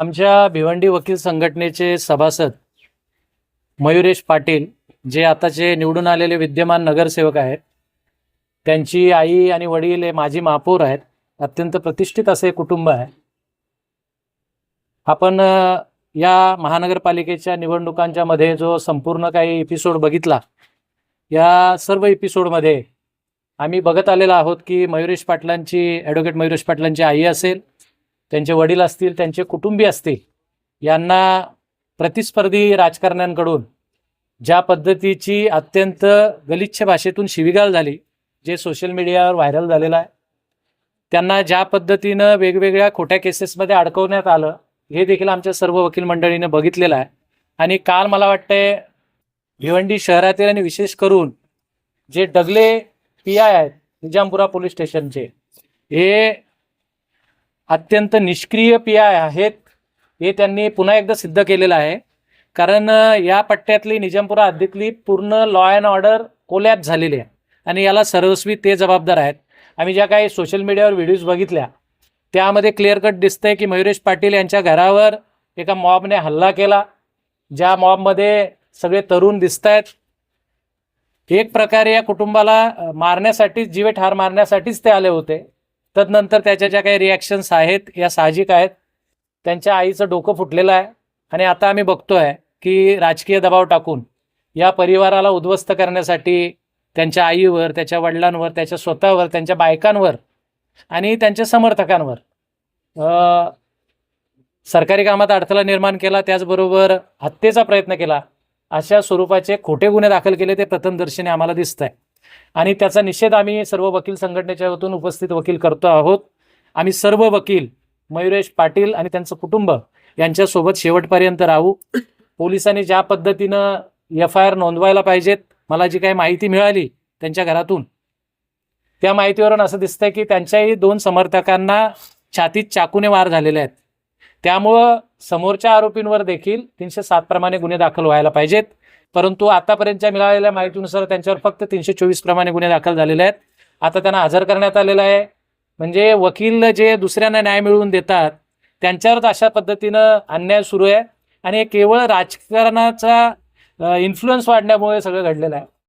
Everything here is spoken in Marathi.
आमच्या भिवंडी वकील संघटनेचे सभासद मयुरेश पाटील जे आताचे निवडून आलेले विद्यमान नगरसेवक आहेत त्यांची आई आणि वडील हे माजी महापौर आहेत अत्यंत प्रतिष्ठित असे कुटुंब आहे. आपण या महानगरपालिकेच्या निवडणुकांच्या मध्ये जो संपूर्ण काही एपिसोड बघितला या सर्व एपिसोडमध्ये आम्ही बघत आलेलो आहोत की मयुरेश पाटलांची ॲडव्होकेट मयुरेश पाटलांची आई असेल त्यांचे वडील असतील त्यांचे कुटुंबीय असतील यांना प्रतिस्पर्धी राजकारण्यांकडून ज्या पद्धतीची अत्यंत गलिच्छ भाषेतून शिविगाळ झाली जे सोशल मीडियावर व्हायरल झालेलं आहे त्यांना ज्या पद्धतीनं वेगवेगळ्या खोट्या केसेसमध्ये अडकवण्यात आलं हे देखील आमच्या सर्व वकील मंडळीने बघितलेलं आहे. आणि काल मला वाटतंय भिवंडी शहरातील आणि विशेष करून जे डगले पी आय आहेत निजामपुरा पोलीस स्टेशनचे हे अत्यंत निष्क्रिय पी आय आहेत हे त्यांनी पुन्हा एकदा सिद्ध केलेलं आहे. कारण या पट्ट्यातली निजामपुरा हद्दीतली पूर्ण लॉ अँड ऑर्डर कोलॅप झालेली आहे. आणि याला सर्वस्वी ते जबाबदार आहेत. आम्ही ज्या काही सोशल मीडियावर व्हिडिओज बघितल्या त्यामध्ये क्लिअर कट दिसतंय की मयुरेश पाटील यांच्या घरावर एका मॉबने हल्ला केला. ज्या मॉबमध्ये सगळे तरुण दिसत आहेत एक प्रकारे या कुटुंबाला मारण्यासाठीच जीवे ठार मारण्यासाठीच ते आले होते. तदनंतर त्याच्या ज्या काही रिॲक्शन्स आहेत या साहजिक आहेत त्यांच्या आईचं डोकं फुटलेलं आहे. आणि आता आम्ही बघतोय की राजकीय दबाव टाकून या परिवाराला उद्ध्वस्त करण्यासाठी त्यांच्या आईवर त्याच्या वडिलांवर त्याच्या स्वतःवर त्यांच्या बायकांवर आणि त्यांच्या समर्थकांवर सरकारी कामात अडथळा निर्माण केला त्याचबरोबर हत्येचा प्रयत्न केला अशा स्वरूपाचे खोटे गुन्हे दाखल केले ते प्रथमदर्शनी आम्हाला दिसत आहे आणि त्याचा निषेध आम्ही सर्व वकील संघटनेच्या वतून उपस्थित वकील करतो आहोत. आम्ही सर्व वकील मयुरेश पाटील आणि त्यांचं कुटुंब यांच्यासोबत शेवटपर्यंत राहू. पोलिसांनी ज्या पद्धतीनं एफ आय आर नोंदवायला पाहिजेत मला जी काही माहिती मिळाली त्यांच्या घरातून त्या माहितीवरून असं दिसतंय की त्यांच्याही दोन समर्थकांना छातीत चाकूने वार झालेले आहेत. त्यामुळं समोरच्या आरोपींवर देखील तीनशे सात प्रमाणे गुन्हे दाखल व्हायला पाहिजेत. परंतु आतापर्यंतच्या मिळालेल्या माहितीनुसार त्यांच्यावर फक्त तीनशे चोवीस प्रमाणे गुन्हे दाखल झालेले आहेत. आता त्यांना हजर करण्यात आलेलं आहे. म्हणजे वकील जे दुसऱ्यांना न्याय मिळवून देतात त्यांच्यावरच अशा पद्धतीनं अन्याय सुरू आहे. आणि हे केवळ राजकारणाचा इन्फ्लुअन्स वाढण्यामुळे सगळं घडलेलं आहे.